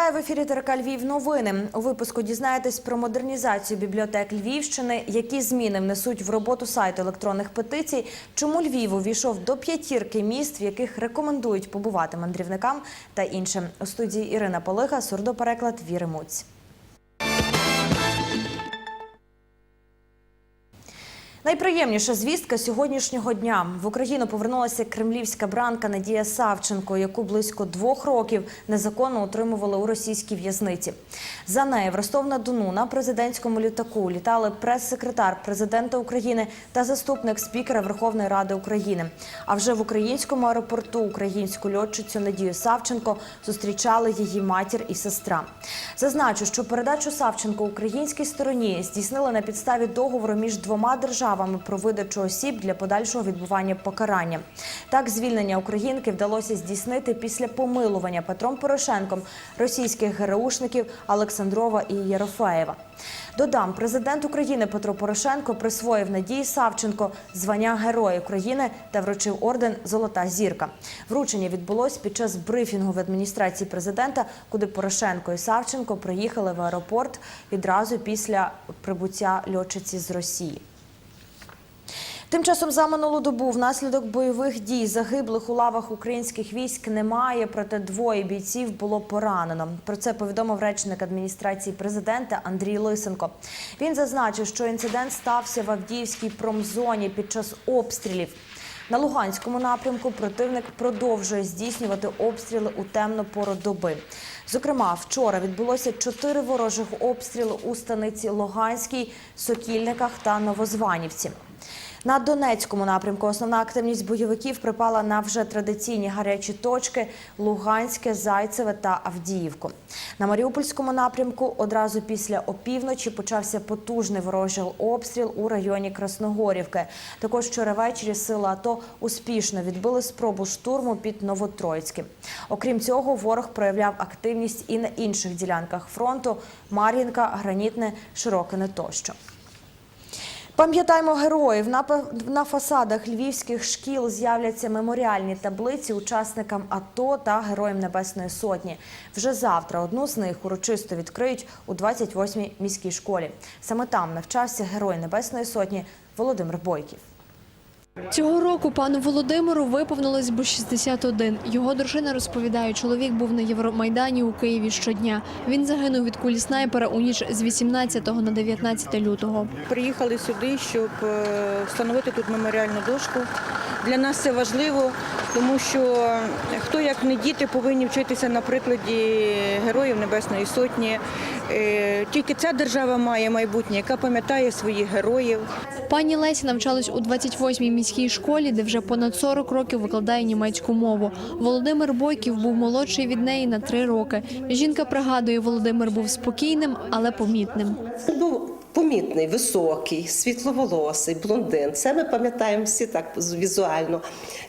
Вітаю в ефірі ТРК Львів. Новини у випуску дізнаєтесь про модернізацію бібліотек Львівщини, які зміни внесуть в роботу сайту електронних петицій, чому Львів увійшов до п'ятірки міст, в яких рекомендують побувати мандрівникам та іншим. У студії Ірина Полиха, сурдопереклад Віри Муць. Найприємніша звістка сьогоднішнього дня в Україну повернулася кремлівська бранка Надія Савченко, яку близько двох років незаконно утримували у російській в'язниці. За нею в Ростов-на-Дону на президентському літаку літали прес-секретар президента України та заступник спікера Верховної Ради України. А вже в українському аеропорту українську льотчицю Надію Савченко зустрічали її матір і сестра. Зазначу, що передачу Савченко українській стороні здійснили на підставі договору між двома державами про видачу осіб для подальшого відбування покарання. Так, звільнення українки вдалося здійснити після помилування Петром Порошенком російських ГРУшників Олександрова і Єрофеєва. Додам, президент України Петро Порошенко присвоїв Надії Савченко звання Героя України та вручив орден Золота зірка. Вручення відбулось під час брифінгу в адміністрації президента, куди Порошенко і Савченко приїхали в аеропорт відразу після прибуття льотчиці з Росії. Тим часом за минулу добу внаслідок бойових дій загиблих у лавах українських військ немає, проте двоє бійців було поранено. Про це повідомив речник адміністрації президента Андрій Лисенко. Він зазначив, що інцидент стався в Авдіївській промзоні під час обстрілів. На Луганському напрямку противник продовжує здійснювати обстріли у темну пору доби. Зокрема, вчора відбулося чотири ворожих обстріли у станиці Луганській, Сокільниках та Новозванівці. На Донецькому напрямку основна активність бойовиків припала на вже традиційні гарячі точки Луганське, Зайцеве та Авдіївку. На Маріупольському напрямку одразу після опівночі почався потужний ворожий обстріл у районі Красногорівки. Також вчора ввечері сили АТО успішно відбили спробу штурму під Новотроїцьким. Окрім цього, ворог проявляв активність і на інших ділянках фронту Мар'їнка, Гранітне, Широкине тощо. Пам'ятаємо героїв. На, на фасадах львівських шкіл з'являться меморіальні таблиці учасникам АТО та Героям Небесної Сотні. Вже завтра одну з них урочисто відкриють у 28-й міській школі. Саме там навчався Герой Небесної Сотні Володимир Бойків. Цього року пану Володимиру виповнилось би 61. Його дружина розповідає, чоловік був на Євромайдані у Києві щодня. Він загинув від кулі снайпера у ніч з 18 на 19 лютого. Приїхали сюди, щоб е, встановити тут меморіальну дошку. Для нас це важливо, тому що хто як не діти повинні вчитися на прикладі героїв Небесної Сотні. Е, Тільки ця держава має майбутнє, яка пам'ятає своїх героїв. Пані Леся навчалась у 28-й міській школі, де вже понад 40 років викладає німецьку мову. Володимир Бойків був молодший від неї на три роки. Жінка пригадує, Володимир був спокійним, але помітним. Був помітний, високий, світловолосий, блондин. Це ми пам'ятаємо всі так візуально.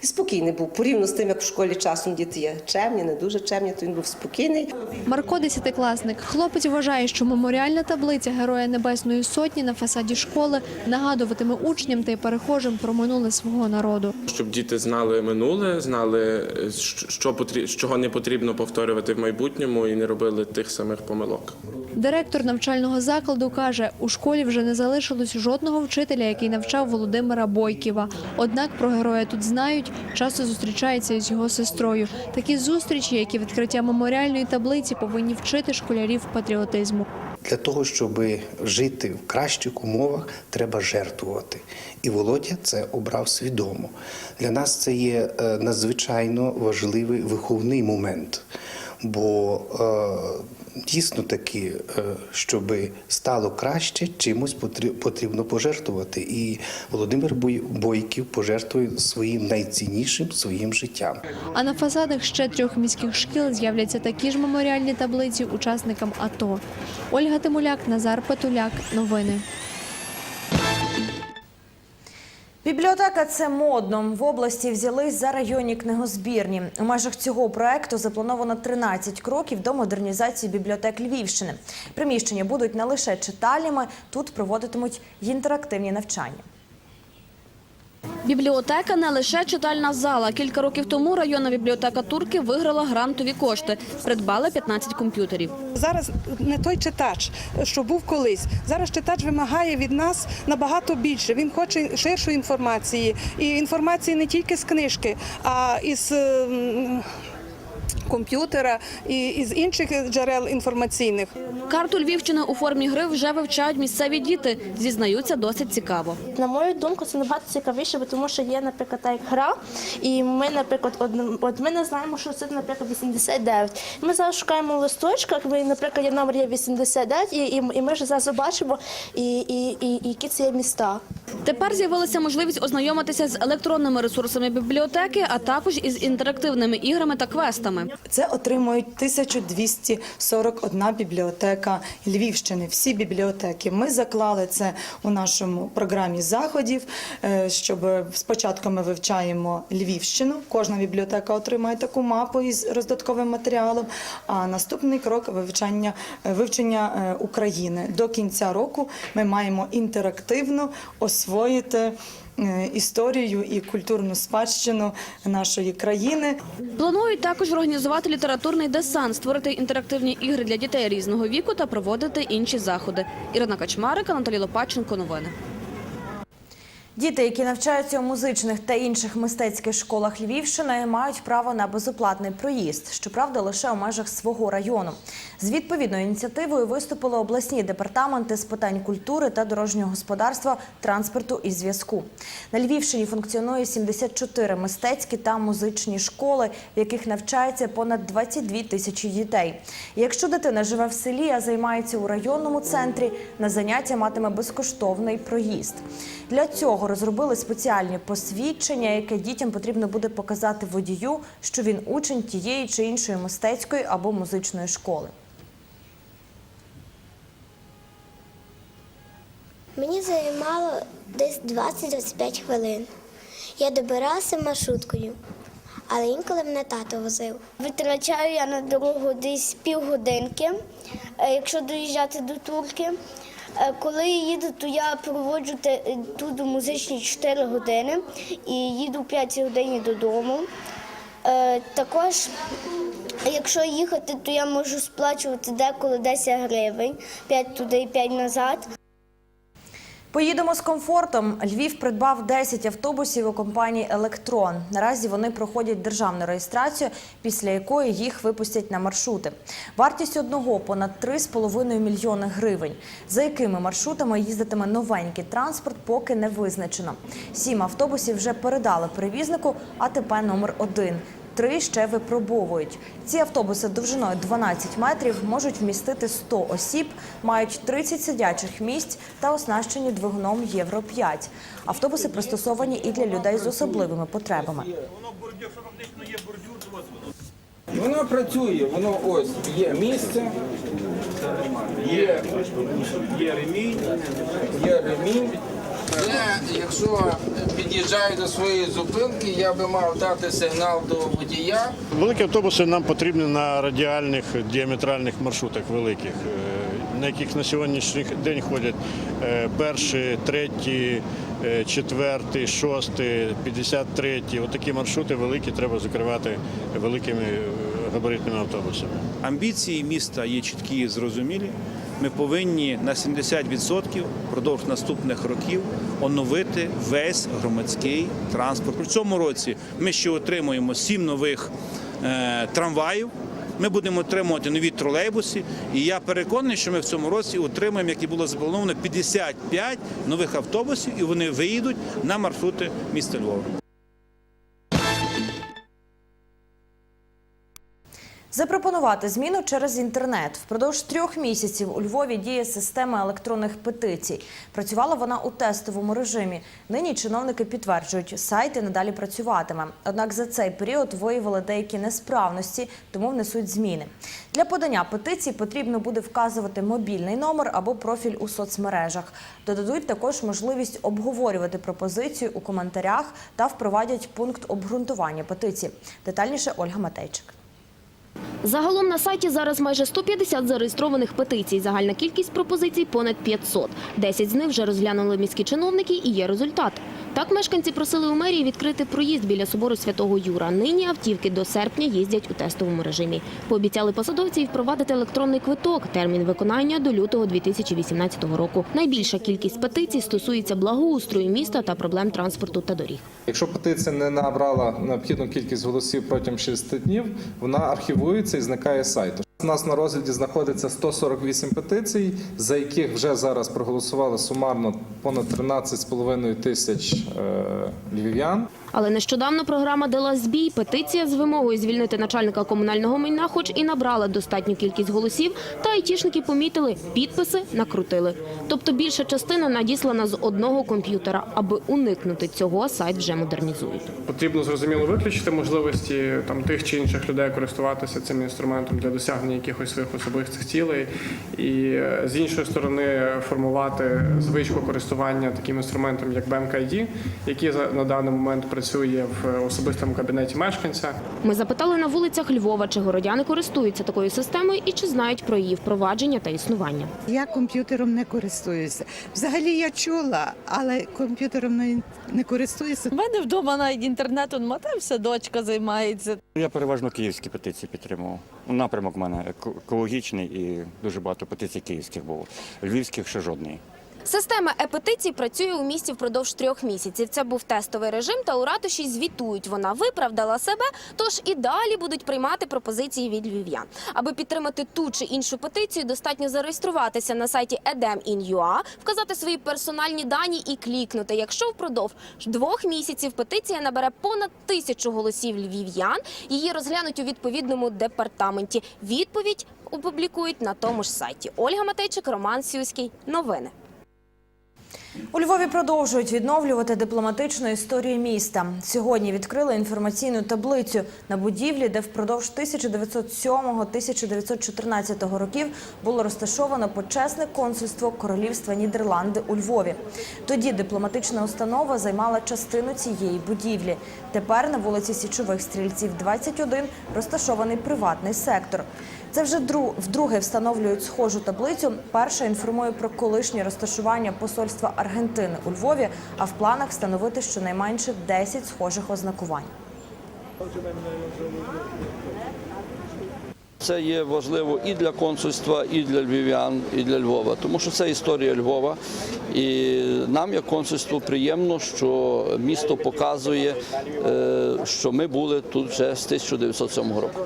І спокійний був. Порівняно з тим, як в школі часом діти є чемні, не дуже чемні, то він був спокійний. Марко десятикласник. Хлопець вважає, що меморіальна таблиця Героя Небесної Сотні на фасаді школи нагадуватиме учням та й перехожим про минуле свого народу. щоб діти знали минуле, знали, що потрі... чого не потрібно повторювати в майбутньому і не робили тих самих помилок. Директор навчального закладу каже, у школі вже не залишилось жодного вчителя, який навчав Володимира Бойківа. Однак про героя тут знають, часто зустрічається із його сестрою. Такі зустрічі, як і відкриття меморіальної таблиці, повинні вчити школярів патріотизму. Для того, щоб жити в кращих умовах, треба жертвувати. І Володя це обрав свідомо. Для нас це є е, надзвичайно важливий виховний момент. Бо е, дійсно таки, е, щоб стало краще, чимось потрі- потрібно пожертвувати. І Володимир Бой- Бойків пожертвує своїм найціннішим своїм життям. А на фасадах ще трьох міських шкіл з'являться такі ж меморіальні таблиці учасникам АТО. Ольга Тимуляк, Назар Петуляк. Новини. Бібліотека це модно. В області взялись за районні книгозбірні. У межах цього проекту заплановано 13 кроків до модернізації бібліотек Львівщини. Приміщення будуть не лише читальнями, тут проводитимуть інтерактивні навчання. Бібліотека не лише читальна зала. Кілька років тому районна бібліотека Турки виграла грантові кошти. придбала 15 комп'ютерів. Зараз не той читач, що був колись. Зараз читач вимагає від нас набагато більше. Він хоче ширшої інформації. І інформації не тільки з книжки, а із ем, комп'ютера і із інших джерел інформаційних. Карту Львівщини у формі гри вже вивчають місцеві діти. Зізнаються, досить цікаво. На мою думку, це набагато цікавіше, бо тому що є, наприклад, як гра, і ми, наприклад, от, от ми не знаємо, що це, наприклад, 89. Ми зараз шукаємо в листочках, ми, наприклад, є номер є 89, і, і, і ми ж зараз бачимо, і, і, і, і які це є міста. Тепер з'явилася можливість ознайомитися з електронними ресурсами бібліотеки, а також із інтерактивними іграми та квестами. Це отримують 1241 бібліотека Львівщини. Всі бібліотеки. Ми заклали це у нашому програмі заходів. е, Щоб спочатку ми вивчаємо Львівщину. Кожна бібліотека отримає таку мапу із роздатковим матеріалом. А наступний крок вивчання вивчення е, України. До кінця року ми маємо інтерактивно освоїти. Е, Історію і культурну спадщину нашої країни. Планують також організувати літературний десант, створити інтерактивні ігри для дітей різного віку та проводити інші заходи. Ірина Качмарика, Наталі Лопаченко. Новини. Діти, які навчаються у музичних та інших мистецьких школах Львівщини, мають право на безоплатний проїзд, щоправда, лише у межах свого району. З відповідною ініціативою виступили обласні департаменти з питань культури та дорожнього господарства, транспорту і зв'язку. На Львівщині функціонує 74 мистецькі та музичні школи, в яких навчається понад 22 тисячі дітей. Якщо дитина живе в селі, а займається у районному центрі, на заняття матиме безкоштовний проїзд. Для цього розробили спеціальні посвідчення, яке дітям потрібно буде показати водію, що він учень тієї чи іншої мистецької або музичної школи. Мені займало десь 20-25 хвилин. Я добиралася маршруткою, але інколи мене тато возив. Витрачаю я на дорогу десь півгодинки, е, якщо доїжджати до турки. Е, Коли я їду, то я проводжу тут музичні 4 години і їду в 5 годині додому. Е, Також, якщо їхати, то я можу сплачувати деколи 10 гривень, 5 туди і 5 назад. Поїдемо з комфортом. Львів придбав 10 автобусів у компанії Електрон. Наразі вони проходять державну реєстрацію, після якої їх випустять на маршрути. Вартість одного понад 3,5 мільйони гривень. За якими маршрутами їздитиме новенький транспорт, поки не визначено. Сім автобусів вже передали перевізнику, АТП номер 1 Три ще випробовують. Ці автобуси довжиною 12 метрів можуть вмістити 100 осіб, мають 30 сидячих місць та оснащені двигуном Євро 5. Автобуси пристосовані і для людей з особливими потребами. Воно працює, воно ось є місце, є, є ремінь, є ремінь. Це, якщо під'їжджаю до своєї зупинки, я би мав дати сигнал до водія. Великі автобуси нам потрібні на радіальних діаметральних маршрутах великих, е, на яких на сьогоднішній день ходять е, перший, третій, е, четвертий, шостий, п'ятдесят третій. Отакі маршрути великі треба закривати великими габаритними автобусами. Амбіції міста є чіткі і зрозумілі. Ми повинні на 70% впродовж наступних років оновити весь громадський транспорт. У цьому році ми ще отримуємо сім нових е, трамваїв. Ми будемо отримувати нові тролейбуси, і я переконаний, що ми в цьому році отримаємо, як і було заплановано, 55 нових автобусів, і вони виїдуть на маршрути міста Львова. Запропонувати зміну через інтернет. Впродовж трьох місяців у Львові діє система електронних петицій. Працювала вона у тестовому режимі. Нині чиновники підтверджують, сайт і надалі працюватиме. Однак за цей період виявили деякі несправності, тому внесуть зміни. Для подання петицій потрібно буде вказувати мобільний номер або профіль у соцмережах. Додадуть також можливість обговорювати пропозицію у коментарях та впровадять пункт обґрунтування петиції. Детальніше Ольга Матейчик. Загалом на сайті зараз майже 150 зареєстрованих петицій. Загальна кількість пропозицій понад 500. 10 з них вже розглянули міські чиновники і є результат. Так мешканці просили у мерії відкрити проїзд біля собору Святого Юра. Нині автівки до серпня їздять у тестовому режимі. Пообіцяли посадовці впровадити електронний квиток. Термін виконання до лютого 2018 року. Найбільша кількість петицій стосується благоустрою міста та проблем транспорту та доріг. Якщо петиція не набрала необхідну кількість голосів протягом 60 днів, вона архівується і зникає з сайту. У нас на розгляді знаходиться 148 петицій, за яких вже зараз проголосували сумарно понад 13,5 тисяч е, львів'ян. Але нещодавно програма дала збій. Петиція з вимогою звільнити начальника комунального майна, хоч і набрала достатню кількість голосів, та айтішники помітили, підписи накрутили. Тобто більша частина надіслана з одного комп'ютера. Аби уникнути цього, сайт вже модернізують. Потрібно зрозуміло виключити можливості там тих чи інших людей користуватися цим інструментом для досягнення якихось своїх особистих цілей, і е, з іншої сторони формувати звичку користування таким інструментом, як BMKID, який за- на даний момент працює в особистому кабінеті мешканця. Ми запитали на вулицях Львова, чи городяни користуються такою системою і чи знають про її впровадження та існування. Я комп'ютером не користуюся. Взагалі я чула, але комп'ютером не, не користуюся. У мене вдома навіть інтернету нема, там вся дочка займається. Я переважно київські петиції підтримував. Напрямок в мене еко- екологічний і дуже багато петицій київських було. Львівських ще жодної. Система е-петицій працює у місті впродовж трьох місяців. Це був тестовий режим, та у ратуші звітують. Вона виправдала себе, тож і далі будуть приймати пропозиції від львів'ян. Аби підтримати ту чи іншу петицію, достатньо зареєструватися на сайті edem.in.ua, вказати свої персональні дані і клікнути. Якщо впродовж двох місяців петиція набере понад тисячу голосів львів'ян, її розглянуть у відповідному департаменті. Відповідь опублікують на тому ж сайті. Ольга Матейчик, Роман Сюський. Новини. У Львові продовжують відновлювати дипломатичну історію міста. Сьогодні відкрили інформаційну таблицю на будівлі, де впродовж 1907-1914 років було розташовано почесне консульство Королівства Нідерланди у Львові. Тоді дипломатична установа займала частину цієї будівлі. Тепер на вулиці Січових стрільців 21 розташований приватний сектор. Це вже дру- вдруге встановлюють схожу таблицю. Перша інформує про колишнє розташування посольства Аргентини у Львові, а в планах встановити щонайменше 10 схожих ознакувань. Це є важливо і для консульства, і для львів'ян, і для Львова, тому що це історія Львова. І нам, як консульству, приємно, що місто показує, е, що ми були тут вже з 1907 року.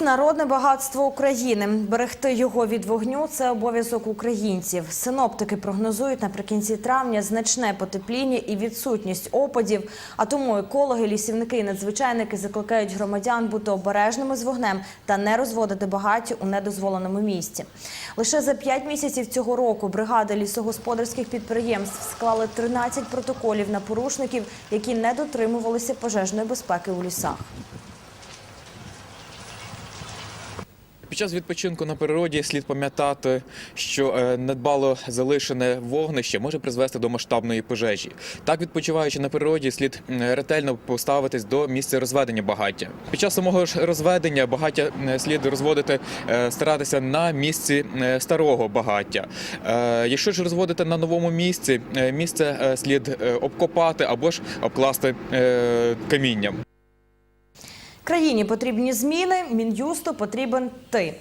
Народне багатство України. Берегти його від вогню це обов'язок українців. Синоптики прогнозують наприкінці травня значне потепління і відсутність опадів. А тому екологи, лісівники і надзвичайники закликають громадян бути обережними з вогнем та не розводити багаття у недозволеному місці. Лише за п'ять місяців цього року бригади лісогосподарських підприємств склали 13 протоколів на порушників, які не дотримувалися пожежної безпеки у лісах. Під час відпочинку на природі слід пам'ятати, що е, недбало залишене вогнище може призвести до масштабної пожежі. Так, відпочиваючи на природі, слід ретельно поставитись до місця розведення багаття. Під час самого ж розведення багаття слід розводити, е, старатися на місці е, старого багаття. Якщо ж розводити на новому місці, місце слід обкопати або ж обкласти камінням. Країні потрібні зміни. Мін'юсту потрібен ти.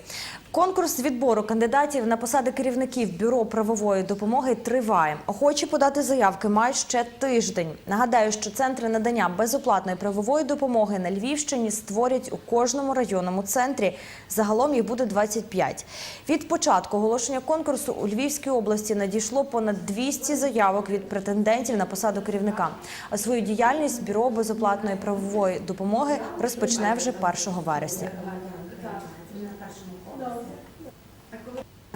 Конкурс відбору кандидатів на посади керівників бюро правової допомоги триває. Охочі подати заявки мають ще тиждень. Нагадаю, що центри надання безоплатної правової допомоги на Львівщині створять у кожному районному центрі. Загалом їх буде 25. Від початку оголошення конкурсу у Львівській області надійшло понад 200 заявок від претендентів на посаду керівника. А свою діяльність бюро безоплатної правової допомоги розпочне вже 1 вересня.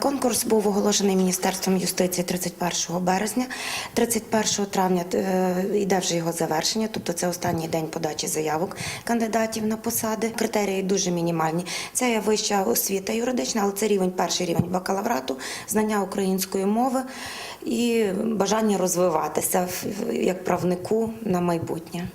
Конкурс був оголошений Міністерством юстиції 31 березня. 31 травня е, йде вже його завершення, тобто це останній день подачі заявок кандидатів на посади. Критерії дуже мінімальні. Це є вища освіта юридична, але це рівень, перший рівень бакалаврату, знання української мови і бажання розвиватися як правнику на майбутнє.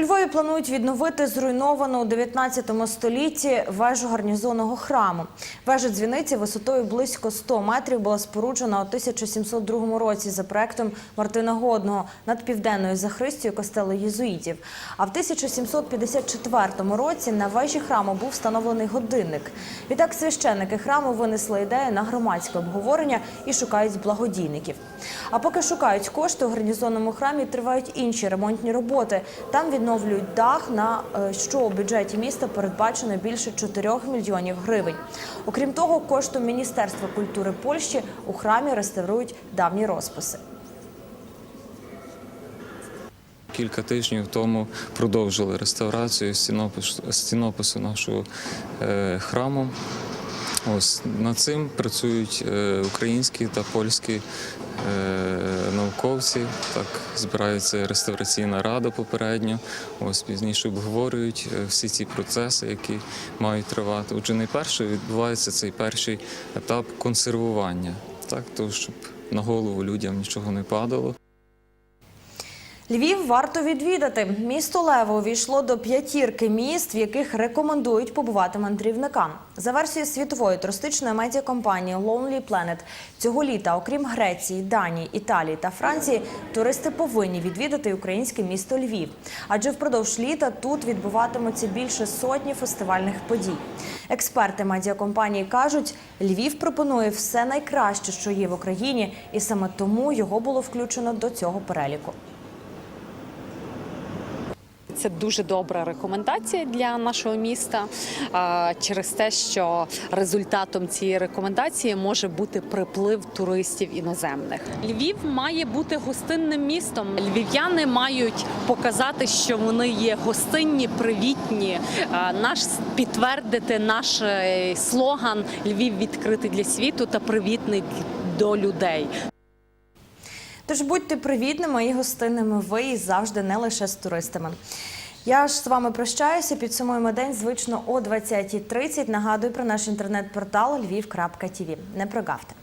Львові планують відновити зруйновану у 19 столітті вежу гарнізонного храму. Вежа дзвіниці висотою близько 100 метрів була споруджена у 1702 році за проектом Мартина Годного над південною захристю костелу єзуїтів. А в 1754 році на вежі храму був встановлений годинник. Відтак священники храму винесли ідею на громадське обговорення і шукають благодійників. А поки шукають кошти у гарнізонному храмі, тривають інші ремонтні роботи. Там відновлюють дах, на е, що у бюджеті міста передбачено більше 4 мільйонів гривень. Окрім того, коштом Міністерства культури Польщі у храмі реставрують давні розписи. Кілька тижнів тому продовжили реставрацію стінопису, стінопису нашого е, храму. Ось над цим працюють е, українські та польські науковці. Так збирається реставраційна рада попередньо. Ось пізніше обговорюють е, всі ці процеси, які мають тривати. Отже, найперше відбувається цей перший етап консервування, так то щоб на голову людям нічого не падало. Львів варто відвідати. Місто Лево увійшло до п'ятірки міст, в яких рекомендують побувати мандрівникам. За версією світової туристичної медіакомпанії Lonely Planet, цього літа, окрім Греції, Данії, Італії та Франції, туристи повинні відвідати українське місто Львів. Адже впродовж літа тут відбуватимуться більше сотні фестивальних подій. Експерти медіакомпанії кажуть, Львів пропонує все найкраще, що є в Україні, і саме тому його було включено до цього переліку. Це дуже добра рекомендація для нашого міста через те, що результатом цієї рекомендації може бути приплив туристів іноземних. Львів має бути гостинним містом. Львів'яни мають показати, що вони є гостинні, привітні. Наш підтвердити наш е, слоган Львів відкритий для світу та привітний до людей. Тож будьте привітними і гостинними ви і завжди не лише з туристами. Я ж з вами прощаюся. Підсумуємо день звично о 20.30. Нагадую про наш інтернет-портал lviv.tv. Не прогавте.